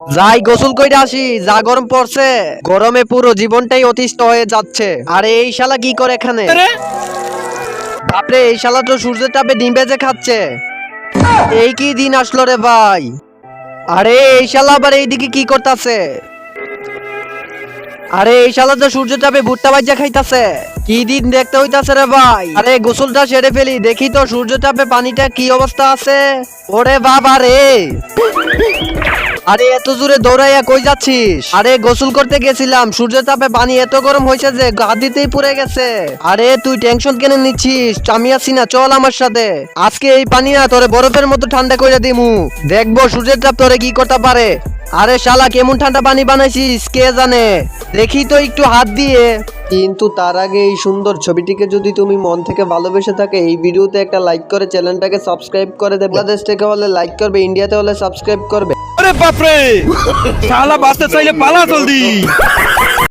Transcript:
যাই গোসল কইরা আসি। যা গরম পড়ছে গরমে পুরো জীবনটাই অতিষ্ঠ হয়ে যাচ্ছে। আরে এই শালা কি করে এখানে? বাপরে এই শালা তো সূর্যের তাপে ডিম ভেজে খাচ্ছে। এই কি দিন আসলো রে ভাই? আরে এই শালা আবার এইদিকে কি করতেছে? আরে এই শালা তো সূর্য তাপে ভুট্টা বাজ্যা খাইতাছে। কি দিন দেখতে হইতাছে রে ভাই? আরে গোসলটা সেরে ফেলি দেখি তো সূর্য তাপে পানিটা কি অবস্থা আছে। ওরে বাবা রে আরে এত জোরে দৌড়াইয়া কই যাচ্ছিস? আরে গোসল করতে গেছিলাম সূর্য তাপে পানি এত গরম হয়েছে যে গা দিতেই গেছে। আরে তুই টেনশন কেন নিচ্ছিস? আমি আছি না, চল আমার সাথে। আজকে এই পানি না তোরে বরফের মতো ঠান্ডা কইরা দিমু। দেখব সূর্যের তাপ তোরে কি করতে পারে। আরে শালা, কেমন ঠান্ডা পানি বানাইছিস, কে জানে? দেখি তো একটু হাত দিয়ে। কিন্তু তার আগে এই সুন্দর ছবিটিকে যদি তুমি মন থেকে ভালোবেসে থাকে, এই ভিডিওতে একটা লাইক করে চ্যানেলটাকে সাবস্ক্রাইব করে দেবে। বাংলাদেশ থেকে হলে লাইক করবে, ইন্ডিয়াতে হলে সাবস্ক্রাইব করবে। আরে বাপরে। শালা বাঁচতে চাইলে পালা জলদি।